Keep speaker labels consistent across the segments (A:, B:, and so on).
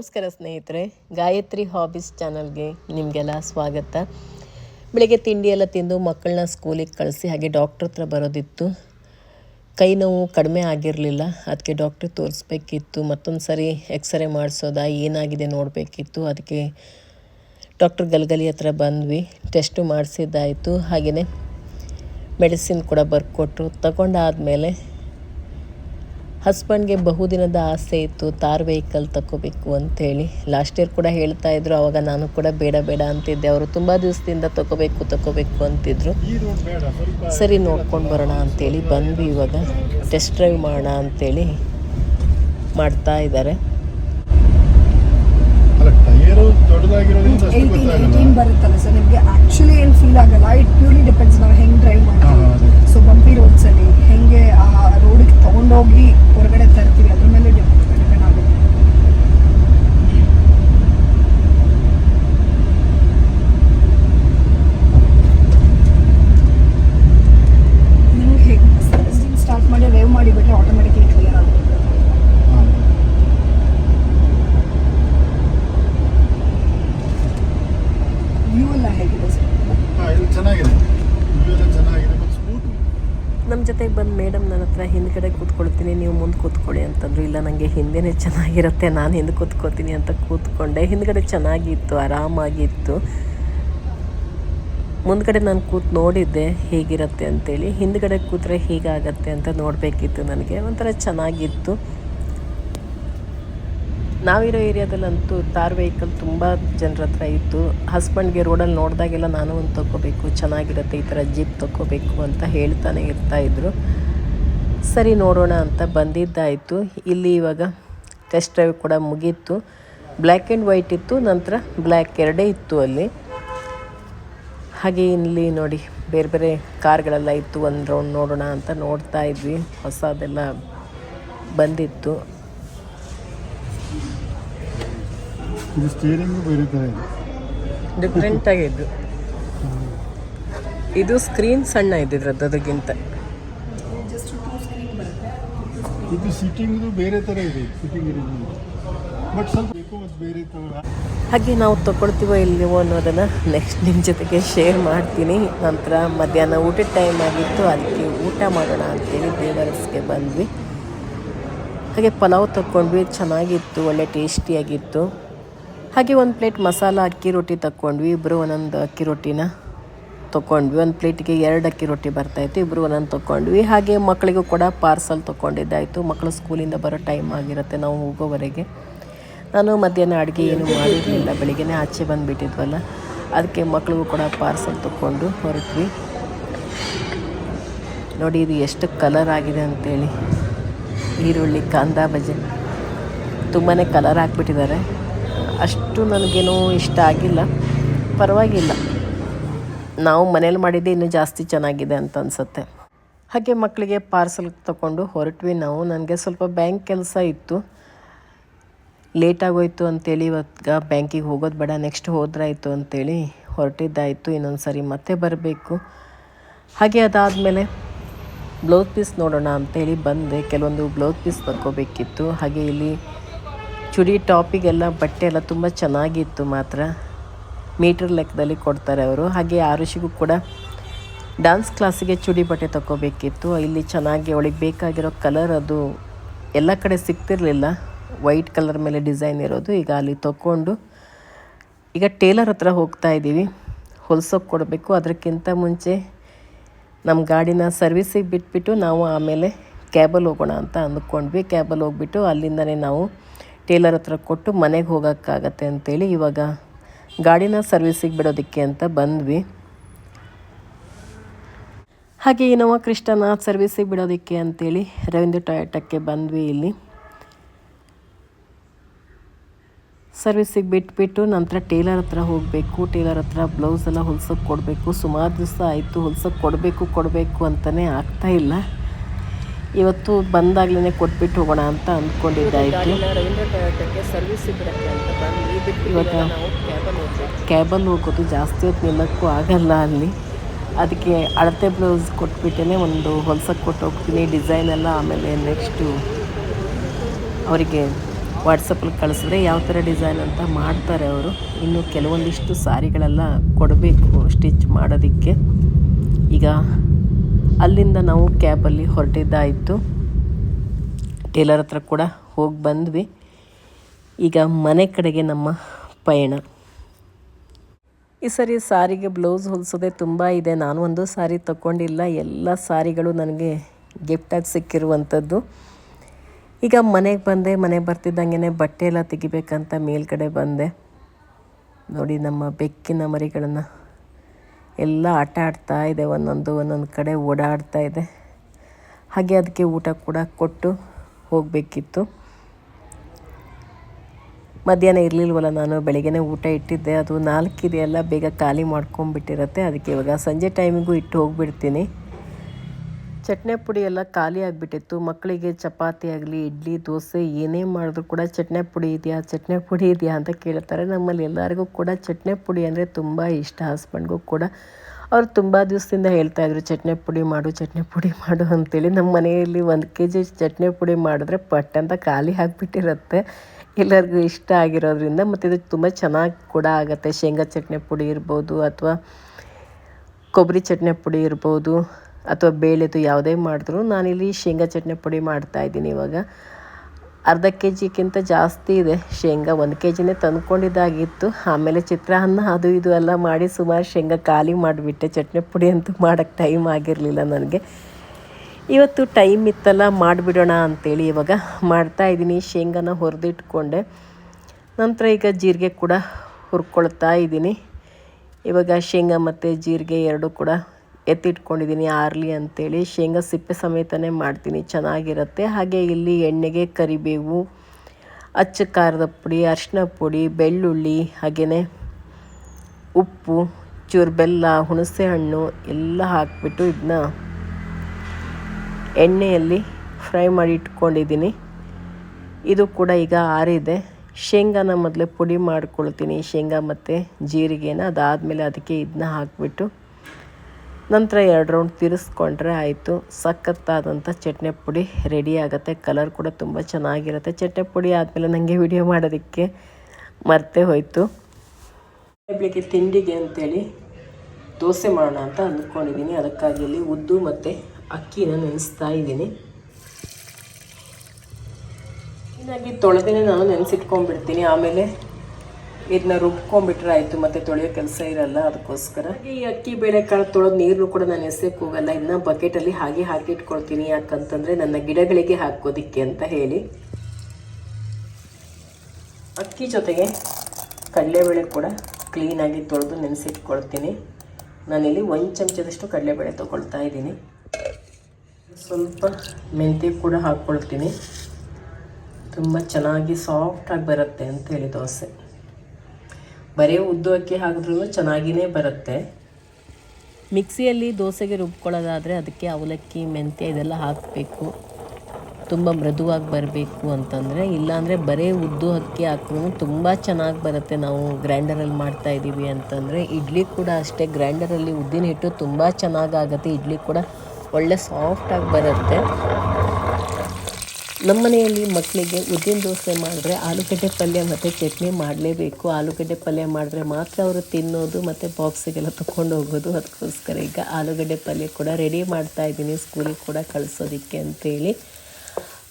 A: ನಮಸ್ಕಾರ ಸ್ನೇಹಿತರೆ, ಗಾಯತ್ರಿ ಹಾಬೀಸ್ ಚಾನಲ್ಗೆ ನಿಮಗೆಲ್ಲ ಸ್ವಾಗತ. ಬೆಳಗ್ಗೆ ತಿಂಡಿ ಎಲ್ಲ ತಿಂದು ಮಕ್ಕಳನ್ನ ಸ್ಕೂಲಿಗೆ ಕಳಿಸಿ ಹಾಗೆ ಡಾಕ್ಟ್ರ್ ಹತ್ರ ಬರೋದಿತ್ತು. ಕೈ ನೋವು ಕಡಿಮೆ ಆಗಿರಲಿಲ್ಲ, ಅದಕ್ಕೆ ಡಾಕ್ಟ್ರ್ ತೋರಿಸ್ಬೇಕಿತ್ತು. ಮತ್ತೊಂದು ಸರಿ ಎಕ್ಸ್ರೇ ಮಾಡಿಸೋದಾ, ಏನಾಗಿದೆ ನೋಡಬೇಕಿತ್ತು. ಅದಕ್ಕೆ ಡಾಕ್ಟ್ರ್ ಗಲ್ಗಲಿ ಹತ್ರ ಬಂದ್ವಿ. ಟೆಸ್ಟು ಮಾಡಿಸಿದ್ದಾಯಿತು. ಹಾಗೆಯೇ ಮೆಡಿಸಿನ್ ಕೂಡ ಬರ್ಕೊಟ್ರು. ತಗೊಂಡಾದಮೇಲೆ ಹಸ್ಬೆಂಡ್ಗೆ ಬಹುದಿನದ ಆಸೆ ಇತ್ತು ತಾರ್ ವೆಹಿಕಲ್ ತಗೋಬೇಕು ಅಂತೇಳಿ ಲಾಸ್ಟ್ ಇಯರ್ ಕೂಡ ಹೇಳ್ತಾ ಇದ್ರು ಅವಾಗ ನಾನು ಕೂಡ ಬೇಡ ಬೇಡ ಅಂತಿದ್ದೆ. ಅವರು ತುಂಬ ದಿವಸದಿಂದ ತಗೋಬೇಕು ತಗೋಬೇಕು ಅಂತಿದ್ರು. ಸರಿ ನೋಡ್ಕೊಂಡು ಬರೋಣ ಅಂತೇಳಿ ಬಂದ್ವಿ ಇವಾಗ. ಟೆಸ್ಟ್ ಡ್ರೈವ್ ಮಾಡೋಣ ಅಂತೇಳಿ ಮಾಡ್ತಾ ಇದ್ದಾರೆ.
B: ಬರುತ್ತಲ್ಲ ಸರ್ ನಿಮಗೆ ಆ್ಯಕ್ಚುಲಿ ಏನು ಫೀಲ್ ಆಗಲ್ಲ. ಇಟ್ ಪ್ಯೂರ್ಲಿ ಡಿಪೆಂಡ್ಸ್ ನಾವು ಹೆಂಗೆ ಡ್ರೈವ್ ಮಾಡ್ತೀವಿ. ಸೊ ಬಂಪಿ ರೋಡ್ಸಲ್ಲಿ ಹೆಂಗೆ ಆ ರೋಡಿಗೆ ತೊಗೊಂಡೋಗಿ ಹೊರಗಡೆ ತರ್ತೀವಿ ಅದ್ರ ಮೇಲೆ ಡಿಪೆಂಡ್ ಆಗುತ್ತೆ ನಿಮ್ಗೆ ಹೇಗೆ ಸ್ಟಾರ್ಟ್ ಮಾಡಿ ರೇವ್ ಮಾಡಿಬಿಟ್ರೆ ಆಟೋಮೆಟಿಕ್ಲಿ ಕ್ಲಿಯರ್ ಆಗುತ್ತೆ
C: ಹಾ.
B: ವ್ಯೂ ಎಲ್ಲ ಹೇಗಿದೆ ಸರ್
C: ಹಾ, ಇದು ಚೆನ್ನಾಗಿದೆ View ಎಲ್ಲ ಚೆನ್ನಾಗಿದೆ ಮತ್ತು ಸ್ಕೂಟ್ರ್
A: ನಮ್ಮ ಜೊತೆಗೆ ಬಂದು ಮೇಡಮ್ ನನ್ನ ಹತ್ರ ಹಿಂದ್ಗಡೆ ಕೂತ್ಕೊಳ್ತೀನಿ ನೀವು ಮುಂದೆ ಕೂತ್ಕೊಳ್ಳಿ ಅಂತಂದ್ರು ಇಲ್ಲ ನನಗೆ ಹಿಂದೆನೇ ಚೆನ್ನಾಗಿರುತ್ತೆ, ನಾನು ಹಿಂದೆ ಕೂತ್ಕೋತೀನಿ ಅಂತ ಕೂತ್ಕೊಂಡೆ. ಹಿಂದ್ಗಡೆ ಚೆನ್ನಾಗಿತ್ತು, ಆರಾಮಾಗಿತ್ತು. ಮುಂದ್ಗಡೆ ನಾನು ಕೂತು ನೋಡಿದ್ದೆ ಹೇಗಿರುತ್ತೆ ಅಂತೇಳಿ. ಹಿಂದ್ಗಡೆ ಕೂತ್ರೆ ಹೀಗಾಗತ್ತೆ ಅಂತ ನೋಡಬೇಕಿತ್ತು ನನಗೆ. ಒಂಥರ ಚೆನ್ನಾಗಿತ್ತು. ನಾವಿರೋ ಏರಿಯಾದಲ್ಲಂತೂ ತಾರ್ ವೆಹಿಕಲ್ ತುಂಬ ಜನರ ಹತ್ರ ಇತ್ತು. ಹಸ್ಬೆಂಡ್ಗೆ ರೋಡಲ್ಲಿ ನೋಡಿದಾಗೆಲ್ಲ ನಾನು ಒಂದು ತೊಗೋಬೇಕು ಚೆನ್ನಾಗಿರುತ್ತೆ, ಈ ಥರ ಜೀಪ್ ತೊಗೋಬೇಕು ಅಂತ ಹೇಳ್ತಾನೆ ಇರ್ತಾಯಿದ್ರು ಸರಿ ನೋಡೋಣ ಅಂತ ಬಂದಿದ್ದಾಯಿತು. ಇಲ್ಲಿ ಇವಾಗ ಟೆಸ್ಟ್ ಡ್ರೈವ್ ಕೂಡ ಮುಗೀತು. ಬ್ಲ್ಯಾಕ್ ಆ್ಯಂಡ್ ವೈಟ್ ಇತ್ತು ನಂತರ ಬ್ಲ್ಯಾಕ್ ಎರಡೇ ಇತ್ತು ಅಲ್ಲಿ. ಹಾಗೆ ಇಲ್ಲಿ ನೋಡಿ ಬೇರೆ ಬೇರೆ ಕಾರ್ಗಳೆಲ್ಲ ಇತ್ತು ಒಂದು ರೌಂಡ್ ನೋಡೋಣ ಅಂತ ನೋಡ್ತಾ ಇದ್ವಿ. ಹೊಸದೆಲ್ಲ ಬಂದಿತ್ತು. ಡಿಫ್ರೆಂಟ್ ಆಗಿದ್ದು. ಇದು ಸ್ಕ್ರೀನ್ ಸಣ್ಣ ಇದ್ದಿದ್ರದ್ದು ಅದಕ್ಕಿಂತ
B: ಜಸ್ಟ್ ಟೂ ಸ್ಕ್ರೀನ್ ಬರುತ್ತೆ
C: ಇದು ಸಿಟ್ಟಿಂಗ್ದು ಬೇರೆ ಥರ ಇದೆ, ಸಿಟ್ಟಿಂಗ್ ಬಟ್ ಸ್ವಲ್ಪ ಬೇಕು ಬೇರೆ ತರ.
A: ಹಾಗೆ ನಾವು ತಗೊಳ್ತೀವೋ ಇಲ್ಲವೋ ಅನ್ನೋದನ್ನು ನೆಕ್ಸ್ಟ್ ನಿಮ್ಮ ಜೊತೆಗೆ ಶೇರ್ ಮಾಡ್ತೀನಿ. ನಂತರ ಮಧ್ಯಾಹ್ನ ಊಟದ ಟೈಮ್ ಆಗಿತ್ತು, ಅದಕ್ಕೆ ಊಟ ಮಾಡೋಣ ಅಂತೇಳಿ ದೇವರಸ್ಗೆ ಬಂದ್ವಿ. ಹಾಗೆ ಪಲಾವ್ ತಗೊಂಡ್ವಿ, ಚೆನ್ನಾಗಿತ್ತು, ಒಳ್ಳೆ ಟೇಸ್ಟಿಯಾಗಿತ್ತು ಹಾಗೆ ಒಂದು ಪ್ಲೇಟ್ ಮಸಾಲ ಅಕ್ಕಿ ರೊಟ್ಟಿ ತಗೊಂಡ್ವಿ ಇಬ್ಬರು ಒಂದೊಂದು ಅಕ್ಕಿ ರೊಟ್ಟಿನ. ತೊಗೊಂಡ್ವಿ. ಒಂದು ಪ್ಲೇಟಿಗೆ ಎರಡು ಅಕ್ಕಿ ರೊಟ್ಟಿ ಬರ್ತಾಯಿತ್ತು ಇಬ್ಬರು ಒಂದೊಂದು ತೊಗೊಂಡ್ವಿ. ಹಾಗೆ ಮಕ್ಕಳಿಗೂ ಕೂಡ ಪಾರ್ಸಲ್ ತೊಗೊಂಡಿದ್ದಾಯಿತು. ಮಕ್ಕಳು ಸ್ಕೂಲಿಂದ ಬರೋ ಟೈಮ್ ಆಗಿರುತ್ತೆ ನಾವು ಹೋಗೋವರೆಗೆ. ನಾನು ಮಧ್ಯಾಹ್ನ ಅಡುಗೆ ಏನು ಮಾಡಿರಲಿಲ್ಲ, ಬೆಳಿಗ್ಗೆನೇ ಆಚೆ ಬಂದುಬಿಟ್ಟಿದ್ವಲ್ಲ, ಅದಕ್ಕೆ ಮಕ್ಕಳಿಗೂ ಕೂಡ ಪಾರ್ಸಲ್ ತೊಗೊಂಡು ಹೊರಟ್ವಿ. ನೋಡಿ, ಇದು ಎಷ್ಟು ಕಲರ್ ಆಗಿದೆ ಅಂತೇಳಿ. ಈರುಳ್ಳಿ, ಕಾಂದ ಬಜೆ. ತುಂಬಾ ಕಲರ್ ಹಾಕ್ಬಿಟ್ಟಿದ್ದಾರೆ. ಅಷ್ಟು ನನಗೇನೂ ಇಷ್ಟ ಆಗಿಲ್ಲ. ಪರವಾಗಿಲ್ಲ. ನಾವು ಮನೇಲಿ ಮಾಡಿದ್ದೆ ಇನ್ನೂ ಜಾಸ್ತಿ ಚೆನ್ನಾಗಿದೆ ಅಂತ ಅನಿಸುತ್ತೆ. ಹಾಗೆ ಮಕ್ಕಳಿಗೆ ಪಾರ್ಸಲ್ ತಗೊಂಡು ಹೊರಟ್ವಿ ನಾವು. ನನಗೆ ಸ್ವಲ್ಪ ಬ್ಯಾಂಕ್ ಕೆಲಸ ಇತ್ತು. ಲೇಟ್ ಆಗೋಯ್ತು ಅಂತೇಳಿ ಇವತ್ತು ಬ್ಯಾಂಕಿಗೆ ಹೋಗೋದು ಬೇಡ ನೆಕ್ಸ್ಟ್ ಹೋದ್ರಾಯಿತು ಅಂತೇಳಿ ಹೊರಟಿದ್ದಾಯಿತು ಇನ್ನೊಂದು ಸರಿ ಮತ್ತೆ ಬರಬೇಕು. ಹಾಗೆ ಅದಾದಮೇಲೆ ಬ್ಲೌಸ್ ಪೀಸ್ ನೋಡೋಣ ಅಂತೇಳಿ ಬಂದೆ. ಕೆಲವೊಂದು ಬ್ಲೌಸ್ ಪೀಸ್ ತಗೋಬೇಕಿತ್ತು ಹಾಗೆ ಇಲ್ಲಿ ಚುಡಿ ಟಾಪಿಗೆಲ್ಲ ಬಟ್ಟೆ ಎಲ್ಲ ತುಂಬ ಚೆನ್ನಾಗಿತ್ತು ಮಾತ್ರ. ಮೀಟ್ರ್ ಲೆಕ್ಕದಲ್ಲಿ ಕೊಡ್ತಾರೆ ಅವರು. ಹಾಗೆ ಆರುಷಿಗೂ ಕೂಡ ಡ್ಯಾನ್ಸ್ ಕ್ಲಾಸಿಗೆ ಚುಡಿ ಬಟ್ಟೆ ತಗೋಬೇಕಿತ್ತು ಇಲ್ಲಿ ಚೆನ್ನಾಗಿ ಅವಳಿಗೆ ಬೇಕಾಗಿರೋ ಕಲರ್ ಅದು ಎಲ್ಲ ಕಡೆ ಸಿಗ್ತಿರಲಿಲ್ಲ. ವೈಟ್ ಕಲರ್ ಮೇಲೆ ಡಿಸೈನ್ ಇರೋದು. ಈಗ ಅಲ್ಲಿ ತಗೊಂಡು ಈಗ ಟೇಲರ್ ಹತ್ರ ಹೋಗ್ತಾ ಇದ್ದೀವಿ. ಹೊಲ್ಸೋಕೆ ಕೊಡಬೇಕು. ಅದಕ್ಕಿಂತ ಮುಂಚೆ ನಮ್ಮ ಗಾಡಿನ ಸರ್ವಿಸಿಗೆ ಬಿಟ್ಬಿಟ್ಟು ನಾವು ಆಮೇಲೆ ಕ್ಯಾಬಲ್ಲಿ ಹೋಗೋಣ ಅಂತ ಅಂದ್ಕೊಂಡ್ವಿ. ಕ್ಯಾಬಲ್ಲಿ ಹೋಗ್ಬಿಟ್ಟು ಅಲ್ಲಿಂದನೇ ನಾವು ಟೇಲರ್ ಹತ್ರ ಕೊಟ್ಟು ಮನೆಗೆ ಹೋಗೋಕ್ಕಾಗತ್ತೆ ಅಂತೇಳಿ ಇವಾಗ ಗಾಡಿನ ಸರ್ವಿಸಿಗೆ ಬಿಡೋದಕ್ಕೆ ಅಂತ ಬಂದ್ವಿ. ಹಾಗೆ ಇನೋವಾ ಕೃಷ್ಣನ ಸರ್ವಿಸಿಗೆ ಬಿಡೋದಕ್ಕೆ ಅಂತೇಳಿ ರವೀಂದ್ರ ಟೊಯಾಟಕ್ಕೆ ಬಂದ್ವಿ ಇಲ್ಲಿ. ಸರ್ವಿಸಿಗೆ ಬಿಟ್ಬಿಟ್ಟು ನಂತರ ಟೇಲರ್ ಹತ್ರ ಹೋಗಬೇಕು, ಟೇಲರ್ ಹತ್ರ ಬ್ಲೌಸ್ ಎಲ್ಲ ಹೊಲ್ಸೋಕೆ ಕೊಡಬೇಕು, ಸುಮಾರು ದಿವಸ ಆಯಿತು, ಹೊಲ್ಸೋಕೆ ಕೊಡಬೇಕು ಕೊಡಬೇಕು ಅಂತಲೇ ಆಗ್ತಾ ಇಲ್ಲ. ಇವತ್ತು ಬಂದಾಗ್ಲೇ ಕೊಟ್ಬಿಟ್ಟು ಹೋಗೋಣ ಅಂತ ಅಂದ್ಕೊಂಡಿದ್ದಾಯಿತು ಇವತ್ತು ಕ್ಯಾಬಲ್ಲಿ ಹೋಗೋದು ಜಾಸ್ತಿ ಹೊತ್ತು ನಿಲ್ಲಕ್ಕೂ ಆಗಲ್ಲ ಅಲ್ಲಿ. ಅದಕ್ಕೆ ಅಳತೆ ಬ್ಲೌಸ್ ಕೊಟ್ಬಿಟ್ಟೇ ಒಂದು ಹೊಲ್ಸಕ್ಕೆ ಕೊಟ್ಟು ಹೋಗ್ತೀನಿ ಡಿಸೈನ್ ಎಲ್ಲ ಆಮೇಲೆ ನೆಕ್ಸ್ಟು ಅವರಿಗೆ ವಾಟ್ಸಪ್ಪಲ್ಲಿ ಕಳಿಸಿದ್ರೆ ಯಾವ ಥರ ಡಿಸೈನ್ ಅಂತ ಮಾಡ್ತಾರೆ ಅವರು. ಇನ್ನು ಕೆಲವೊಂದಿಷ್ಟು ಸಾರಿಗಳೆಲ್ಲ ಕೊಡಬೇಕು ಸ್ಟಿಚ್ ಮಾಡೋದಕ್ಕೆ. ಈಗ ಅಲ್ಲಿಂದ ನಾವು ಕ್ಯಾಬಲ್ಲಿ ಹೊರಟಿದ್ದಾಯಿತು. ಟೇಲರ್ ಹತ್ರ ಕೂಡ ಹೋಗಿ ಬಂದ್ವಿ. ಈಗ ಮನೆ ಕಡೆಗೆ ನಮ್ಮ ಪಯಣ. ಈ ಸರಿ ಸಾರಿಗೆ ಬ್ಲೌಸ್ ಹೊಲಿಸೋದೇ ತುಂಬ ಇದೆ. ನಾನು ಒಂದು ಸಾರಿ ತಗೊಂಡಿಲ್ಲ. ಎಲ್ಲ ಸಾರಿಗಳು ನನಗೆ ಗಿಫ್ಟಾಗಿ ಸಿಕ್ಕಿರುವಂಥದ್ದು. ಈಗ ಮನೆಗೆ ಬಂದೆ. ಮನೆಗೆ ಬರ್ತಿದ್ದಂಗೆ ಬಟ್ಟೆ ಎಲ್ಲ ತೆಗಿಬೇಕಂತ ಮೇಲ್ಗಡೆ ಬಂದೆ. ನೋಡಿ ನಮ್ಮ ಬೆಕ್ಕಿನ ಮರಿಗಳನ್ನು ಎಲ್ಲ ಆಟ ಆಡ್ತಾ ಇದೆ, ಒಂದೊಂದು ಒಂದೊಂದು ಕಡೆ ಓಡಾಡ್ತಾ ಇದೆ. ಹಾಗೆ ಅದಕ್ಕೆ ಊಟ ಕೂಡ ಕೊಟ್ಟು ಹೋಗಬೇಕಿತ್ತು. ಮಧ್ಯಾಹ್ನ ಇರಲಿಲ್ವಲ್ಲ, ನಾನು ಬೆಳಗ್ಗೆನೇ ಊಟ ಇಟ್ಟಿದ್ದೆ. ಅದು ನಾಲ್ಕಿದೆಯಲ್ಲ, ಬೇಗ ಖಾಲಿ ಮಾಡ್ಕೊಂಬಿಟ್ಟಿರತ್ತೆ ಅದಕ್ಕೆ ಇವಾಗ ಸಂಜೆ ಟೈಮಿಗೂ ಇಟ್ಟು ಹೋಗ್ಬಿಡ್ತೀನಿ. ಚಟ್ನಿ ಪುಡಿ ಎಲ್ಲ ಖಾಲಿ ಆಗಿಬಿಟ್ಟಿತ್ತು. ಮಕ್ಕಳಿಗೆ ಚಪಾತಿ ಆಗಲಿ, ಇಡ್ಲಿ, ದೋಸೆ ಏನೇ ಮಾಡಿದ್ರು ಕೂಡ ಚಟ್ನಿ ಪುಡಿ ಇದೆಯಾ, ಚಟ್ನಿ ಪುಡಿ ಇದೆಯಾ ಅಂತ ಕೇಳ್ತಾರೆ. ನಮ್ಮಲ್ಲಿ ಎಲ್ಲರಿಗೂ ಕೂಡ ಚಟ್ನಿ ಪುಡಿ ಅಂದರೆ ತುಂಬ ಇಷ್ಟ. ಹಸ್ಬೆಂಡ್ಗೂ ಕೂಡ. ಅವ್ರು ತುಂಬ ದಿವಸದಿಂದ ಹೇಳ್ತಾಯಿದ್ರು ಚಟ್ನಿ ಪುಡಿ ಮಾಡು, ಚಟ್ನಿ ಪುಡಿ ಮಾಡು ಅಂತೇಳಿ. ನಮ್ಮ ಮನೆಯಲ್ಲಿ ಒಂದು ಕೆ ಜಿ ಚಟ್ನಿ ಪುಡಿ ಮಾಡಿದ್ರೆ ಪಟ್ ಅಂತ ಖಾಲಿ ಆಗಿಬಿಟ್ಟಿರುತ್ತೆ. ಎಲ್ಲರಿಗೂ ಇಷ್ಟ ಆಗಿರೋದ್ರಿಂದ ಮತ್ತು ಇದು ತುಂಬ ಚೆನ್ನಾಗಿ ಕೂಡ ಆಗುತ್ತೆ. ಶೇಂಗಾ ಚಟ್ನಿ ಪುಡಿ ಇರ್ಬೋದು ಅಥವಾ ಕೊಬ್ಬರಿ ಚಟ್ನಿ ಪುಡಿ ಇರ್ಬೋದು. ಅಥವಾ ಬೇಳೆದು ಯಾವುದೇ ಮಾಡಿದ್ರು ನಾನಿಲ್ಲಿ ಶೇಂಗಾ ಚಟ್ನಿ ಪುಡಿ ಮಾಡ್ತಾ ಇದ್ದೀನಿ ಇವಾಗ. ಅರ್ಧ ಕೆ ಜಿಗಿಂತ ಜಾಸ್ತಿ ಇದೆ ಶೇಂಗಾ, ಒಂದು ಕೆ ಜಿನೇ ತಂದ್ಕೊಂಡಿದ್ದಾಗಿತ್ತು. ಆಮೇಲೆ ಚಿತ್ರಾನ್ನ ಅದು ಇದು ಎಲ್ಲ ಮಾಡಿ ಸುಮಾರು ಶೇಂಗಾ ಖಾಲಿ ಮಾಡಿಬಿಟ್ಟೆ. ಚಟ್ನಿ ಪುಡಿ ಅಂತೂ ಮಾಡೋಕ್ಕೆ ಟೈಮ್ ಆಗಿರಲಿಲ್ಲ ನನಗೆ. ಇವತ್ತು ಟೈಮ್ ಇತ್ತಲ್ಲ, ಮಾಡಿಬಿಡೋಣ ಅಂತೇಳಿ ಇವಾಗ ಮಾಡ್ತಾಯಿದ್ದೀನಿ ಶೇಂಗಾನ ಹುರಿದಿಟ್ಕೊಂಡೆ. ನಂತರ ಈಗ ಜೀರಿಗೆ ಕೂಡ ಹುರ್ಕೊಳ್ತಾ ಇದ್ದೀನಿ. ಇವಾಗ ಶೇಂಗಾ ಮತ್ತು ಜೀರಿಗೆ ಎರಡೂ ಕೂಡ ಎತ್ತಿಟ್ಕೊಂಡಿದ್ದೀನಿ, ಆರಲಿ ಅಂತೇಳಿ. ಶೇಂಗಾ ಸಿಪ್ಪೆ ಸಮೇತನೇ ಮಾಡ್ತೀನಿ, ಚೆನ್ನಾಗಿರುತ್ತೆ. ಹಾಗೆ ಇಲ್ಲಿ ಎಣ್ಣೆಗೆ ಕರಿಬೇವು ಅಚ್ಚ ಖಾರದ ಪುಡಿ, ಅರಿಶಿನ ಪುಡಿ, ಬೆಳ್ಳುಳ್ಳಿ ಹಾಗೆಯೇ ಉಪ್ಪು, ಚೂರು ಬೆಲ್ಲ, ಹುಣಸೆ ಹಣ್ಣು ಎಲ್ಲ ಹಾಕಿಬಿಟ್ಟು ಇದನ್ನ ಎಣ್ಣೆಯಲ್ಲಿ ಫ್ರೈ ಮಾಡಿ ಇಟ್ಕೊಂಡಿದ್ದೀನಿ. ಇದು ಕೂಡ ಈಗ ಆರಿದೆ. ಶೇಂಗಾನ ಮೊದಲೇ ಪುಡಿ ಮಾಡ್ಕೊಳ್ತೀನಿ, ಶೇಂಗಾ ಮತ್ತು ಜೀರಿಗೆನ ಅದಾದಮೇಲೆ ಅದಕ್ಕೆ ಇದನ್ನ ಹಾಕಿಬಿಟ್ಟು ನಂತರ ಎರಡು ರೌಂಡ್ ತಿರ್ಸ್ಕೊಂಡ್ರೆ ಆಯಿತು. ಸಖತ್ತಾದಂಥ ಚಟ್ನಿ ಪುಡಿ ರೆಡಿ ಆಗುತ್ತೆ. ಕಲರ್ ಕೂಡ ತುಂಬ ಚೆನ್ನಾಗಿರುತ್ತೆ. ಚಟ್ನಿ ಪುಡಿ ಆದಮೇಲೆ ನನಗೆ ವಿಡಿಯೋ ಮಾಡೋದಕ್ಕೆ ಮರ್ತೇ ಹೋಯಿತು. ಬೆಳಗ್ಗೆ ತಿಂಡಿಗೆ ಅಂತೇಳಿ ದೋಸೆ ಮಾಡೋಣ ಅಂತ ಅಂದ್ಕೊಂಡಿದ್ದೀನಿ. ಅದಕ್ಕಾಗಿ ಇಲ್ಲಿ ಉದ್ದು ಮತ್ತು ಅಕ್ಕಿನ ನೆನೆಸ್ತಾ ಇದ್ದೀನಿ. ಇನ್ನಾಗಿ ತೊಳೆದೇ ನಾನು ನೆನೆಸಿಟ್ಕೊಂಡ್ಬಿಡ್ತೀನಿ. ಆಮೇಲೆ ಇದನ್ನ ರುಬ್ಕೊಂಡ್ಬಿಟ್ರೆ ಆಯಿತು, ಮತ್ತು ತೊಳೆಯೋ ಕೆಲಸ ಇರಲ್ಲ ಅದಕ್ಕೋಸ್ಕರ. ಈ ಅಕ್ಕಿ ಬೇಳೆಕಾಳು ತೊಳೆದು ನೀರನ್ನು ಕೂಡ ನಾನು ಎಸೆಯಕ್ಕೆ ಹೋಗಲ್ಲ. ಇದನ್ನ ಬಕೆಟಲ್ಲಿ ಹಾಗೆ ಹಾಕಿಟ್ಕೊಳ್ತೀನಿ. ಯಾಕಂತಂದರೆ ನನ್ನ ಗಿಡಗಳಿಗೆ ಹಾಕೋದಿಕ್ಕೆ ಅಂತ ಹೇಳಿ. ಅಕ್ಕಿ ಜೊತೆಗೆ ಕಡಲೆಬೇಳೆ ಕೂಡ ಕ್ಲೀನಾಗಿ ತೊಳೆದು ನೆನೆಸಿಟ್ಕೊಳ್ತೀನಿ. ನಾನಿಲ್ಲಿ ಒಂದು ಚಮಚದಷ್ಟು ಕಡಲೆಬೇಳೆ ತೊಗೊಳ್ತಾ ಇದ್ದೀನಿ. ಸ್ವಲ್ಪ ಮೆಂತ್ಯ ಕೂಡ ಹಾಕ್ಕೊಳ್ತೀನಿ. ತುಂಬ ಚೆನ್ನಾಗಿ ಸಾಫ್ಟಾಗಿ ಬರುತ್ತೆ ಅಂತ ಹೇಳಿ ದೋಸೆ. ಬರೀ ಉದ್ದು ಅಕ್ಕಿ ಹಾಕಿದ್ರೂ ಚೆನ್ನಾಗಿಯೇ ಬರುತ್ತೆ. ಮಿಕ್ಸಿಯಲ್ಲಿ ದೋಸೆಗೆ ರುಬ್ಕೊಳ್ಳೋದಾದರೆ ಅದಕ್ಕೆ ಅವಲಕ್ಕಿ, ಮೆಂತ್ಯ ಇದೆಲ್ಲ ಹಾಕಬೇಕು. ತುಂಬ ಮೃದುವಾಗಿ ಬರಬೇಕು ಅಂತಂದರೆ, ಇಲ್ಲಾಂದರೆ ಬರೀ ಉದ್ದು ಅಕ್ಕಿ ಹಾಕಿದ್ರೂ ತುಂಬ ಚೆನ್ನಾಗಿ ಬರುತ್ತೆ ನಾವು ಗ್ರೈಂಡರಲ್ಲಿ ಮಾಡ್ತಾ ಇದ್ದೀವಿ ಅಂತಂದರೆ. ಇಡ್ಲಿ ಕೂಡ ಅಷ್ಟೇ, ಗ್ರೈಂಡರಲ್ಲಿ ಉದ್ದಿನ ಹಿಟ್ಟು ತುಂಬ ಚೆನ್ನಾಗಾಗುತ್ತೆ. ಇಡ್ಲಿ ಕೂಡ ಒಳ್ಳೆ ಸಾಫ್ಟಾಗಿ ಬರುತ್ತೆ. ನಮ್ಮ ಮನೆಯಲ್ಲಿ ಮಕ್ಕಳಿಗೆ ಉದ್ದಿನ ದೋಸೆ ಮಾಡಿದ್ರೆ ಆಲೂಗಡ್ಡೆ ಪಲ್ಯ ಮತ್ತು ಚಟ್ನಿ ಮಾಡಲೇಬೇಕು. ಆಲೂಗಡ್ಡೆ ಪಲ್ಯ ಮಾಡಿದ್ರೆ ಮಾತ್ರ ಅವರು ತಿನ್ನೋದು ಮತ್ತು ಬಾಕ್ಸಿಗೆಲ್ಲ ತೊಗೊಂಡು ಹೋಗೋದು. ಅದಕ್ಕೋಸ್ಕರ ಈಗ ಆಲೂಗಡ್ಡೆ ಪಲ್ಯ ಕೂಡ ರೆಡಿ ಮಾಡ್ತಾ ಇದ್ದೀನಿ ಸ್ಕೂಲಿಗೆ ಕೂಡ ಕಳಿಸೋದಕ್ಕೆ ಅಂತೇಳಿ.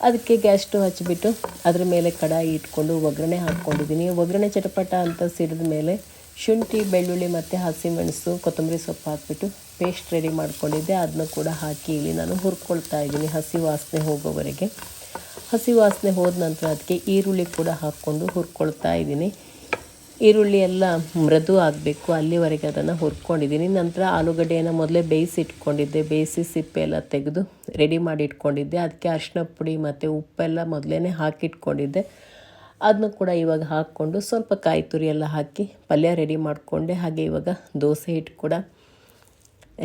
A: ಅದಕ್ಕೆ ಗ್ಯಾಸ್ ಸ್ಟವ್ ಹಚ್ಚಿಬಿಟ್ಟು ಅದ್ರ ಮೇಲೆ ಕಡಾಯಿ ಇಟ್ಕೊಂಡು ಒಗ್ಗರಣೆ ಹಾಕ್ಕೊಂಡಿದ್ದೀನಿ. ಒಗ್ಗರಣೆ ಚಟಪಟ ಅಂತ ಸಿಡಿದ ಮೇಲೆ ಶುಂಠಿ, ಬೆಳ್ಳುಳ್ಳಿ ಮತ್ತು ಹಸಿಮೆಣಸು, ಕೊತ್ತಂಬರಿ ಸೊಪ್ಪು ಹಾಕಿಬಿಟ್ಟು ಪೇಸ್ಟ್ ರೆಡಿ ಮಾಡಿಕೊಂಡಿದ್ದೆ. ಅದನ್ನು ಕೂಡ ಹಾಕಿ ಇಲ್ಲಿ ನಾನು ಹುರ್ಕೊಳ್ತಾ ಇದ್ದೀನಿ ಹಸಿ ವಾಸನೆ ಹೋಗೋವರೆಗೆ. ಹಸಿ ವಾಸನೆ ಹೋದ ನಂತರ ಅದಕ್ಕೆ ಈರುಳ್ಳಿ ಕೂಡ ಹಾಕ್ಕೊಂಡು ಹುರ್ಕೊಳ್ತಾ ಇದ್ದೀನಿ. ಈರುಳ್ಳಿ ಎಲ್ಲ ಮೃದು ಆಗಬೇಕು, ಅಲ್ಲಿವರೆಗೆ ಅದನ್ನು ಹುರ್ಕೊಂಡಿದ್ದೀನಿ. ನಂತರ ಆಲೂಗಡ್ಡೆಯನ್ನು ಮೊದಲೇ ಬೇಯಿಸಿ ಇಟ್ಕೊಂಡಿದ್ದೆ ಬೇಯಿಸಿ ಸಿಪ್ಪೆ ಎಲ್ಲ ತೆಗೆದು ರೆಡಿ ಮಾಡಿ ಇಟ್ಕೊಂಡಿದ್ದೆ. ಅದಕ್ಕೆ ಅರಿಶಿನ ಪುಡಿ ಮತ್ತು ಉಪ್ಪೆಲ್ಲ ಮೊದಲೇ ಹಾಕಿಟ್ಕೊಂಡಿದ್ದೆ. ಅದನ್ನು ಕೂಡ ಇವಾಗ ಹಾಕ್ಕೊಂಡು ಸ್ವಲ್ಪ ಕಾಯಿ ತುರಿ ಎಲ್ಲ ಹಾಕಿ ಪಲ್ಯ ರೆಡಿ ಮಾಡಿಕೊಂಡೆ. ಹಾಗೆ ಇವಾಗ ದೋಸೆ ಹಿಟ್ಟು ಕೂಡ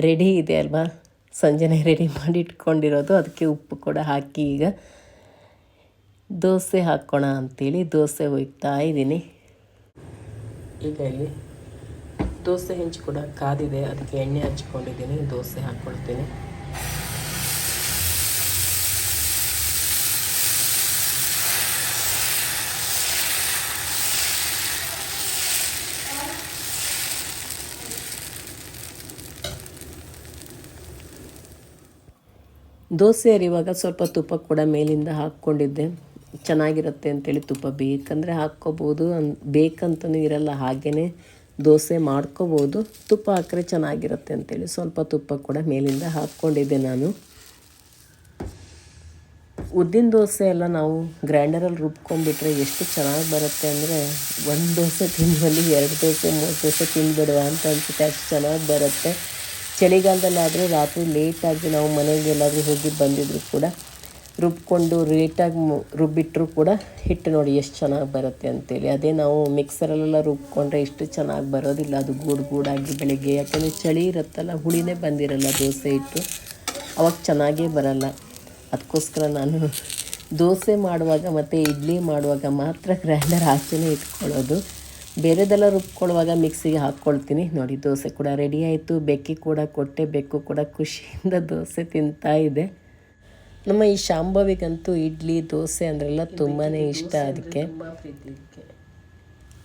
A: ರೆಡಿ ಇದೆ ಅಲ್ವಾ? ಸಂಜೆನೇ ರೆಡಿ ಮಾಡಿ ಇಟ್ಕೊಂಡಿರೋದು. ಅದಕ್ಕೆ ಉಪ್ಪು ಕೂಡ ಹಾಕಿ ಈಗ ದೋಸೆ ಹಾಕೋಣ ಅಂತೇಳಿ ದೋಸೆ ಒಯ್ತಾ ಇದ್ದೀನಿ. ಈಗ ಇಲ್ಲಿ ದೋಸೆ ಹೆಂಚು ಕೂಡ ಕಾದಿದೆ. ಅದಕ್ಕೆ ಎಣ್ಣೆ ಹಚ್ಕೊಂಡಿದ್ದೀನಿ. ದೋಸೆ ಹಾಕ್ಕೊಳ್ತೀನಿ ದೋಸೆ ಅರಿವಾಗ ಸ್ವಲ್ಪ ತುಪ್ಪ ಕೂಡ ಮೇಲಿಂದ ಹಾಕ್ಕೊಂಡಿದ್ದೆ. ಚೆನ್ನಾಗಿರುತ್ತೆ ಅಂತೇಳಿ ತುಪ್ಪ ಬೇಕಂದರೆ ಹಾಕ್ಕೋಬೋದು ಅನ್, ಬೇಕಂತನೂ ಇರಲ್ಲ ಹಾಗೇ ದೋಸೆ ಮಾಡ್ಕೋಬೋದು. ತುಪ್ಪ ಹಾಕಿದ್ರೆ ಚೆನ್ನಾಗಿರುತ್ತೆ ಅಂತೇಳಿ ಸ್ವಲ್ಪ ತುಪ್ಪ ಕೂಡ ಮೇಲಿಂದ ಹಾಕ್ಕೊಂಡಿದ್ದೆ ನಾನು. ಉದ್ದಿನ ದೋಸೆ ಎಲ್ಲ ನಾವು ಗ್ರೈಂಡರಲ್ಲಿ ರುಬ್ಕೊಂಡ್ಬಿಟ್ರೆ ಎಷ್ಟು ಚೆನ್ನಾಗಿ ಬರುತ್ತೆ ಅಂದರೆ ಒಂದು ದೋಸೆ ತಿನ್ನುವಲ್ಲಿ ಎರಡು ದೋಸೆ, ಮೂರು ದೋಸೆ ತಿಂದ್ಬಿಡುವ ಅಂತ ಅನ್ಸುತ್ತೆ, ಅಷ್ಟು ಚೆನ್ನಾಗಿ ಬರುತ್ತೆ. ಚಳಿಗಾಲದಲ್ಲಾದರೂ ರಾತ್ರಿ ಲೇಟಾಗಿ ನಾವು ಮನೆಗೆ ಎಲ್ಲಾದರೂ ಹೋಗಿ ಬಂದಿದ್ರು ಕೂಡ ರುಬ್ಕೊಂಡು ರೇಟಾಗಿ ಮು, ರುಬ್ಬಿಟ್ರೂ ಕೂಡ ಹಿಟ್ಟು ನೋಡಿ ಎಷ್ಟು ಚೆನ್ನಾಗಿ ಬರುತ್ತೆ ಅಂತೇಳಿ. ಅದೇ ನಾವು ಮಿಕ್ಸರಲ್ಲೆಲ್ಲ ರುಬ್ಕೊಂಡ್ರೆ ಇಷ್ಟು ಚೆನ್ನಾಗಿ ಬರೋದಿಲ್ಲ. ಅದು ಗೂಡು ಗೂಡಾಗಿ ಬೆಳಿಗ್ಗೆ, ಯಾಕಂದರೆ ಚಳಿ ಇರುತ್ತಲ್ಲ, ಹುಳಿನೇ ಬಂದಿರಲ್ಲ ದೋಸೆ ಇಟ್ಟು ಅವಾಗ ಚೆನ್ನಾಗೇ ಬರಲ್ಲ. ಅದಕ್ಕೋಸ್ಕರ ನಾನು ದೋಸೆ ಮಾಡುವಾಗ ಮತ್ತು ಇಡ್ಲಿ ಮಾಡುವಾಗ ಮಾತ್ರ ಗ್ರೈಂಡರ್ ಆಚೆನೇ ಇಟ್ಕೊಳ್ಳೋದು. ಬೇರೆದೆಲ್ಲ ರುಬ್ಕೊಳ್ಳುವಾಗ ಮಿಕ್ಸಿಗೆ ಹಾಕ್ಕೊಳ್ತೀನಿ. ನೋಡಿ, ದೋಸೆ ಕೂಡ ರೆಡಿ ಆಯಿತು. ಬೆಕ್ಕಿ ಕೂಡ ಕೊಟ್ಟೆ. ಬೆಕ್ಕು ಕೂಡ ಖುಷಿಯಿಂದ ದೋಸೆ ತಿಂತಾ ಇದೆ. ನಮ್ಮ ಈ ಶಾಂಭವಿಗಂತೂ ಇಡ್ಲಿ, ದೋಸೆ ಅಂದ್ರೆಲ್ಲ ತುಂಬಾ ಇಷ್ಟ ಅದಕ್ಕೆ.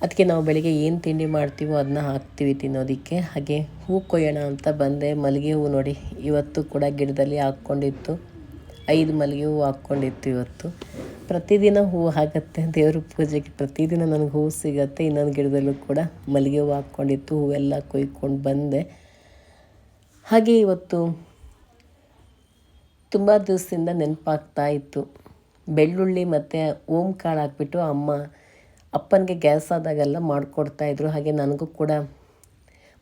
A: ಅದಕ್ಕೆ ನಾವು ಬೆಳಿಗ್ಗೆ ಏನು ತಿಂಡಿ ಮಾಡ್ತೀವೋ ಅದನ್ನ ಹಾಕ್ತೀವಿ ತಿನ್ನೋದಕ್ಕೆ. ಹಾಗೆ ಹೂ ಕೊಯ್ಯೋಣ ಅಂತ ಬಂದೆ. ಮಲ್ಲಿಗೆ ಹೂ ನೋಡಿ, ಇವತ್ತು ಕೂಡ ಗಿಡದಲ್ಲಿ ಹಾಕ್ಕೊಂಡಿತ್ತು. ಐದು ಮಲ್ಲಿಗೆ ಹೂವು ಹಾಕ್ಕೊಂಡಿತ್ತು ಇವತ್ತು. ಪ್ರತಿದಿನ ಹೂವು ಆಗುತ್ತೆ. ದೇವ್ರ ಪೂಜೆಗೆ ಪ್ರತಿದಿನ ನನಗೆ ಹೂವು ಸಿಗತ್ತೆ. ಇನ್ನೊಂದು ಗಿಡದಲ್ಲೂ ಕೂಡ ಮಲ್ಲಿಗೆ ಹೂವು ಹಾಕ್ಕೊಂಡಿತ್ತು. ಹೂವೆಲ್ಲ ಕೊಯ್ಕೊಂಡು ಬಂದೆ. ಹಾಗೆ ಇವತ್ತು ತುಂಬ ದಿವಸದಿಂದ ನೆನಪಾಗ್ತಾ ಇತ್ತು. ಬೆಳ್ಳುಳ್ಳಿ ಮತ್ತು ಓಮ್ ಕಾಳು ಹಾಕ್ಬಿಟ್ಟು ಅಮ್ಮ ಅಪ್ಪನಿಗೆ ಗ್ಯಾಸ್ ಆದಾಗೆಲ್ಲ ಮಾಡಿಕೊಡ್ತಾಯಿದ್ರು ಹಾಗೆ ನನಗೂ ಕೂಡ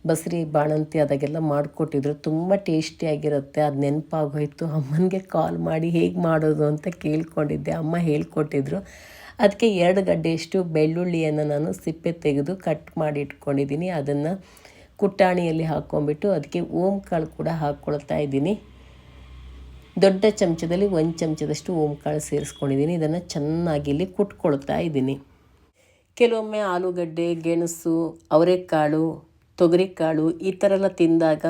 A: ಬಸ್ರಿ, ಬಾಣಂತಿ ಆದಾಗೆಲ್ಲ ಮಾಡಿಕೊಟ್ಟಿದ್ರು. ತುಂಬ ಟೇಸ್ಟಿಯಾಗಿರುತ್ತೆ ಅದು ನೆನಪಾಗೋಯ್ತು. ಅಮ್ಮನಿಗೆ ಕಾಲ್ ಮಾಡಿ ಹೇಗೆ ಮಾಡೋದು ಅಂತ ಕೇಳ್ಕೊಂಡಿದ್ದೆ. ಅಮ್ಮ ಹೇಳ್ಕೊಟ್ಟಿದ್ರು. ಅದಕ್ಕೆ ಎರಡು ಗಡ್ಡೆಯಷ್ಟು ಬೆಳ್ಳುಳ್ಳಿಯನ್ನು ನಾನು ಸಿಪ್ಪೆ ತೆಗೆದು ಕಟ್ ಮಾಡಿ ಇಟ್ಕೊಂಡಿದ್ದೀನಿ ಅದನ್ನು ಕುಟ್ಟಾಣಿಯಲ್ಲಿ ಹಾಕ್ಕೊಂಬಿಟ್ಟು ಅದಕ್ಕೆ ಓಮ್ ಕಾಳು ಕೂಡ ಹಾಕ್ಕೊಳ್ತಾ ಇದ್ದೀನಿ. ದೊಡ್ಡ ಚಮಚದಲ್ಲಿ ಒಂದು ಚಮಚದಷ್ಟು ಓಂಕಾಳು ಸೇರಿಸ್ಕೊಂಡಿದ್ದೀನಿ. ಇದನ್ನು ಚೆನ್ನಾಗಿ ಇಲ್ಲಿ ಕುಟ್ಕೊಳ್ತಾ ಇದ್ದೀನಿ. ಕೆಲವೊಮ್ಮೆ ಆಲೂಗಡ್ಡೆ, ಗೆಣಸು, ಅವರೆಕಾಳು, ತೊಗರಿಕಾಳು ಈ ಥರ ಎಲ್ಲ ತಿಂದಾಗ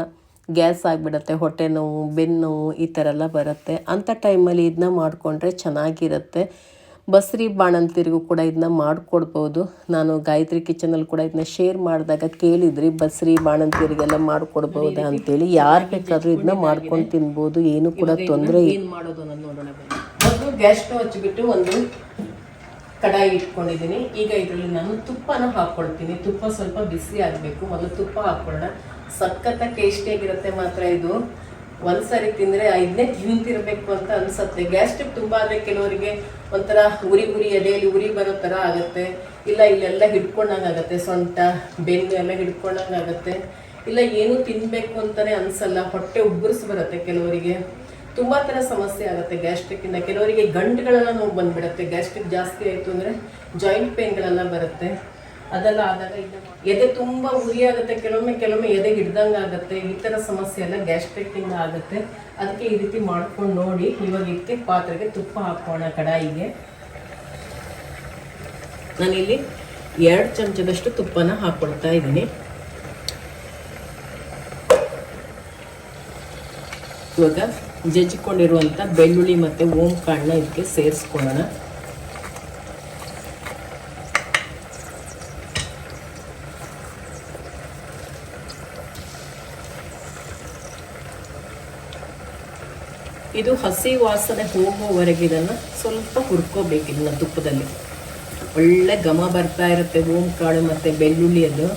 A: ಗ್ಯಾಸ್ ಆಗಿಬಿಡತ್ತೆ. ಹೊಟ್ಟೆ ನೋವು ಬೆನ್ನೋವು ಈ ಥರ ಎಲ್ಲ ಬರುತ್ತೆ. ಅಂಥ ಟೈಮಲ್ಲಿ ಇದನ್ನ ಮಾಡಿಕೊಂಡ್ರೆ ಚೆನ್ನಾಗಿರುತ್ತೆ. ಬಸ್ರಿ ಬಾಣಂತಿರಿಗೂ ಕೂಡ ಇದನ್ನ ಮಾಡಿಕೊಡ್ಬೋದು. ನಾನು ಗಾಯತ್ರಿ ಕಿಚನಲ್ಲಿ ಕೂಡ ಇದನ್ನ ಶೇರ್ ಮಾಡಿದಾಗ ಕೇಳಿದ್ರಿ ಬಸ್ರಿ ಬಾಣಂತಿರಿಗೆಲ್ಲ ಮಾಡಿಕೊಡ್ಬೋದಾ ಅಂತೇಳಿ. ಯಾರು ಬೇಕಾದರೂ ಇದನ್ನ ಮಾಡ್ಕೊಂಡು ತಿನ್ಬೋದು ಏನು ಕೂಡ ತೊಂದರೆ ಏನು ಮಾಡೋದು ನೋಡೋಣ ಮೊದಲು ಗ್ಯಾಸ್ ಸ್ಟವ್ ಹಚ್ಚಿಬಿಟ್ಟು ಒಂದು ಕಡಾಯಿ ಇಟ್ಕೊಂಡಿದ್ದೀನಿ. ಈಗ ಇದರಲ್ಲಿ ನಾನು ತುಪ್ಪನ ಹಾಕ್ಕೊಳ್ತೀನಿ ತುಪ್ಪ ಸ್ವಲ್ಪ ಬಿಸಿ ಆಗಬೇಕು. ಮೊದಲು ತುಪ್ಪ ಹಾಕ್ಕೊಳ್ಳೋಣ ಸಖತ್ತ ಟೇಸ್ಟಿಯಾಗಿರುತ್ತೆ ಮಾತ್ರ ಇದು. ಒಂದ್ಸರಿ ತಿಂದರೆ ಐದನೇ ತಿಂತಿರ್ಬೇಕು ಅಂತ ಅನ್ಸತ್ತೆ. ಗ್ಯಾಸ್ಟ್ರಿಕ್ ತುಂಬ ಆದರೆ ಕೆಲವರಿಗೆ ಒಂಥರ ಉರಿ ಉರಿ ಎದೆಯಲ್ಲಿ ಉರಿ ಬರೋ ಥರ ಆಗುತ್ತೆ. ಇಲ್ಲ ಇಲ್ಲೆಲ್ಲ ಹಿಡ್ಕೊಂಡಂಗಾಗತ್ತೆ ಸೊಂಟ, ಬೆನ್ನು ಎಲ್ಲ ಹಿಡ್ಕೊಂಡಂಗಾಗತ್ತೆ ಇಲ್ಲ ಏನು ತಿನ್ನಬೇಕು ಅಂತಲೇ ಅನ್ಸಲ್ಲ. ಹೊಟ್ಟೆ ಉಬ್ಬರಿಸಿ ಬರುತ್ತೆ ಕೆಲವರಿಗೆ. ತುಂಬ ಥರ ಸಮಸ್ಯೆ ಆಗುತ್ತೆ ಗ್ಯಾಸ್ಟ್ರಿಕ್ಕಿಂದ ಕೆಲವರಿಗೆ ಗಂಟುಗಳೆಲ್ಲ ನೋವು ಬಂದ್ಬಿಡತ್ತೆ. ಗ್ಯಾಸ್ಟ್ರಿಕ್ ಜಾಸ್ತಿ ಆಯಿತು ಅಂದರೆ ಜಾಯಿಂಟ್ ಪೇನ್ಗಳೆಲ್ಲ ಬರುತ್ತೆ. ಅದೆಲ್ಲ ಆದಾಗ ಎದೆ ತುಂಬ ಉರಿ ಆಗುತ್ತೆ ಕೆಲವೊಮ್ಮೆ ಕೆಲವೊಮ್ಮೆ ಎದೆ ಹಿಡ್ದಂಗೆ ಆಗುತ್ತೆ ಈ ಥರ ಸಮಸ್ಯೆ ಎಲ್ಲ ಗ್ಯಾಸ್ಟ್ರಿಕ್ಕಿಂದ ಆಗುತ್ತೆ. ಅದಕ್ಕೆ ಈ ರೀತಿ ಮಾಡ್ಕೊಂಡು ನೋಡಿ, ಇವಾಗ ಇದಕ್ಕೆ ಪಾತ್ರೆಗೆ ತುಪ್ಪ ಹಾಕೋಣ ಕಡಾಯಿಗೆ. ನಾನಿಲ್ಲಿ ಎರಡು ಚಮಚದಷ್ಟು ತುಪ್ಪನ ಹಾಕ್ಕೊಳ್ತಾ ಇದ್ದೀನಿ. ಇವಾಗ ಜಜ್ಜಿಕೊಂಡಿರುವಂಥ ಬೆಳ್ಳುಳ್ಳಿ ಮತ್ತು ಓಂ ಕಾಳನ್ನ ಇದಕ್ಕೆ ಸೇರಿಸ್ಕೊಳ್ಳೋಣ. ಇದು ಹಸಿ ವಾಸನೆ ಹೋಗುವವರೆಗೆ ಇದನ್ನು ಸ್ವಲ್ಪ ಹುರ್ಕೋಬೇಕು ಇದನ್ನು ತುಪ್ಪದಲ್ಲಿ. ಒಳ್ಳೆ ಘಮ ಬರ್ತಾ ಇರುತ್ತೆ ಓಂ ಕಾಳು ಮತ್ತು ಬೆಳ್ಳುಳ್ಳಿಯದು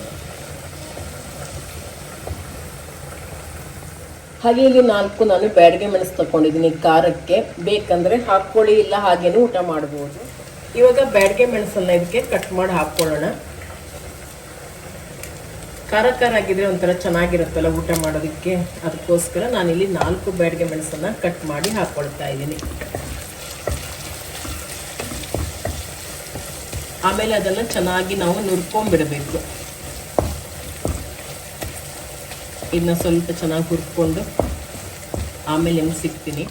A: ಹಾಗೆ ಇಲ್ಲಿ ನಾಲ್ಕು ನಾನು ಬ್ಯಾಡಿಗೆ ಮೆಣಸು ತಗೊಂಡಿದ್ದೀನಿ ಖಾರಕ್ಕೆ. ಬೇಕಂದರೆ ಹಾಕ್ಕೊಳ್ಳಿ ಇಲ್ಲ ಹಾಗೇನೂ ಊಟ ಮಾಡ್ಬೋದು. ಇವಾಗ ಬ್ಯಾಡಿಗೆ ಮೆಣಸನ್ನ ಇದಕ್ಕೆ ಕಟ್ ಮಾಡಿ ಹಾಕ್ಕೊಳ್ಳೋಣ ಖಾರ ಖಾರ ಆಗಿದ್ರೆ ಒಂಥರ ಚೆನ್ನಾಗಿರುತ್ತಲ್ಲ ಊಟ ಮಾಡೋದಕ್ಕೆ? ಅದಕ್ಕೋಸ್ಕರ ನಾನಿಲ್ಲಿ ನಾಲ್ಕು ಬ್ಯಾಡಿಗೆ ಮೆಣಸನ್ನ ಕಟ್ ಮಾಡಿ ಹಾಕ್ಕೊಳ್ತಾ ಇದ್ದೀನಿ. ಆಮೇಲೆ ಅದನ್ನು ಚೆನ್ನಾಗಿ ನಾವು ನುರ್ಕೊಂಡ್ಬಿಡಬೇಕು. ಇನ್ನು ಸ್ವಲ್ಪ ಚೆನ್ನಾಗಿ ಹುರ್ಕೊಂಡು ಆಮೇಲೆ ಹೆಂಗೆ ಸಿಗ್ತೀನಿ.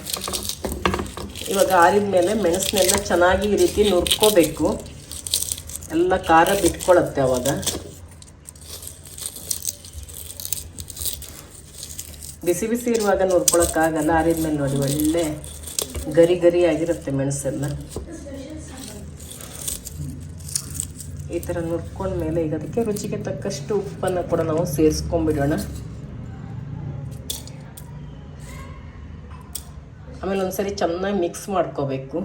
A: ಇವಾಗ ಆರಿದ ಮೇಲೆ ಮೆಣಸನ್ನೆಲ್ಲ ಚೆನ್ನಾಗಿ ಈ ರೀತಿ ನುರ್ಕೋಬೇಕು. ಎಲ್ಲ ಖಾರ ಬಿಟ್ಕೊಳ್ಳುತ್ತೆ ಅವಾಗ. ಬಿಸಿ ಬಿಸಿ ಇರುವಾಗ ನೋಡ್ಕೊಳಕ್ಕಾಗಲ್ಲ ಆರಿದ ಮೇಲೆ ನೋಡಿ, ಒಳ್ಳೆ ಗರಿ ಗರಿ ಆಗಿರುತ್ತೆ ಮೆಣಸೆಲ್ಲ. ಈ ಥರ ನುರ್ಕೊಂಡ್ಮೇಲೆ ಈಗ ಅದಕ್ಕೆ ರುಚಿಗೆ ತಕ್ಕಷ್ಟು ಉಪ್ಪನ್ನು ಕೂಡ ನಾವು ಸೇರಿಸ್ಕೊಂಡ್ಬಿಡೋಣ. ಆಮೇಲೆ ಒಂದ್ಸರಿ ಚೆನ್ನಾಗಿ ಮಿಕ್ಸ್ ಮಾಡ್ಕೋಬೇಕು.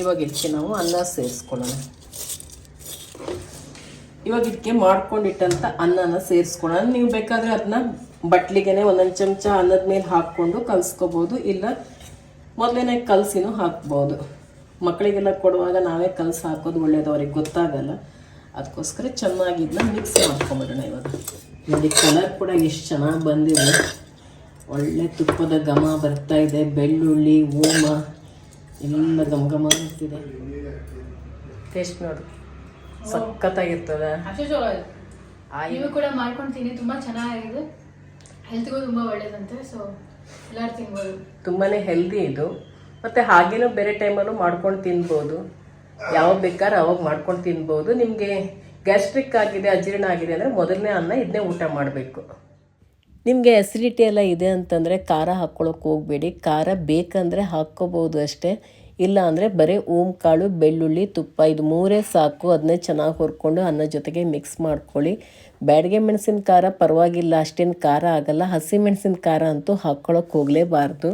A: ಇವಾಗ ಇದಕ್ಕೆ ನಾವು ಅನ್ನ ಸೇರಿಸ್ಕೊಳ್ಳೋಣ. ಇವಾಗ ಇದಕ್ಕೆ ಮಾಡ್ಕೊಂಡಿಟ್ಟಂಥ ಅನ್ನನ ಸೇರಿಸ್ಕೊಳ್ಳೋಣ ನೀವು ಬೇಕಾದರೆ ಅದನ್ನ ಬಟ್ಲಿಗೆನೆ ಒಂದೊಂದು ಚಮಚ ಅನ್ನದ ಮೇಲೆ ಹಾಕ್ಕೊಂಡು ಕಲಿಸ್ಕೋಬೋದು. ಇಲ್ಲ ಮೊದಲೇನೆ ಕಲಸಿನೂ ಹಾಕ್ಬೋದು. ಮಕ್ಕಳಿಗೆಲ್ಲ ಕೊಡುವಾಗ ನಾವೇ ಕಲಸಿ ಹಾಕೋದು ಒಳ್ಳೇದು ಅವ್ರಿಗೆ ಗೊತ್ತಾಗಲ್ಲ. ಅದಕ್ಕೋಸ್ಕರ ಚೆನ್ನಾಗಿ ಇದನ್ನ ಮಿಕ್ಸ್ ಮಾಡ್ಕೊಂಬಿಡೋಣ ಇವಾಗ. ನೋಡಿ ಕಲರ್ ಕೂಡ ಎಷ್ಟು ಚೆನ್ನಾಗಿ ಬಂದಿದೆ. ಒಳ್ಳೆ ತುಪ್ಪದ ಘಮ ಬರ್ತಾ ಇದೆ. ಬೆಳ್ಳುಳ್ಳಿ, ಓಮ, ಎಲ್ಲ ಘಮ ಘಮ ಬರ್ತಿದೆ ಟೇಸ್ಟ್ ನೋಡು. ಸಖತ್ತಾಗಿರ್ತದೆ.
D: ನೀವು ಕೂಡ ಮಾಡ್ಕೊಂಡು ತಿನ್ನಿ ತುಂಬಾ ಚೆನ್ನಾಗಿದೆ. ಹೆಲ್ತ್ಗೂ ತುಂಬಾ ಒಳ್ಳೇದಂತೆ ಸೊ ಎಲ್ಲರೂ ತಿನ್ಬೋದು.
A: ತುಂಬಾನೇ ಹೆಲ್ದಿ ಇದು. ಮತ್ತೆ ಹಾಗೇನೂ ಬೇರೆ ಟೈಮಲ್ಲೂ ಮಾಡ್ಕೊಂಡು ತಿನ್ಬೋದು. ಯಾವಾಗ ಬೇಕಾದ್ರೆ ಅವಾಗ ಮಾಡ್ಕೊಂಡು ತಿನ್ಬೋದು. ನಿಮಗೆ ಗ್ಯಾಸ್ಟ್ರಿಕ್ ಆಗಿದೆ ಅಜೀರ್ಣ ಆಗಿದೆ ಅಂದರೆ ಮೊದಲನೇ ಅನ್ನ ಇದನ್ನೇ ಊಟ ಮಾಡಬೇಕು. ನಿಮಗೆ ಅಸಿಡಿಟಿ ಎಲ್ಲ ಇದೆ ಅಂತಂದರೆ ಖಾರ ಹಾಕ್ಕೊಳಕ್ಕೆ ಹೋಗಬೇಡಿ. ಖಾರ ಬೇಕಂದರೆ ಹಾಕ್ಕೋಬೋದು ಅಷ್ಟೇ. ಇಲ್ಲ ಅಂದರೆ ಬರೀ ಓಮ್, ಕಾಳು, ಬೆಳ್ಳುಳ್ಳಿ, ತುಪ್ಪ, ಇದು ಮೂರೇ ಸಾಕು. ಅದನ್ನೇ ಚೆನ್ನಾಗಿ ಹುರ್ಕೊಂಡು ಅನ್ನ ಜೊತೆಗೆ ಮಿಕ್ಸ್ ಮಾಡ್ಕೊಳ್ಳಿ. ಬ್ಯಾಡಿಗೆ ಮೆಣಸಿನ ಖಾರ ಪರವಾಗಿಲ್ಲ, ಅಷ್ಟೇನು ಖಾರ ಆಗಲ್ಲ. ಹಸಿ ಮೆಣಸಿನ ಖಾರ ಅಂತೂ ಹಾಕ್ಕೊಳ್ಳೋಕೆ ಹೋಗಲೇಬಾರ್ದು.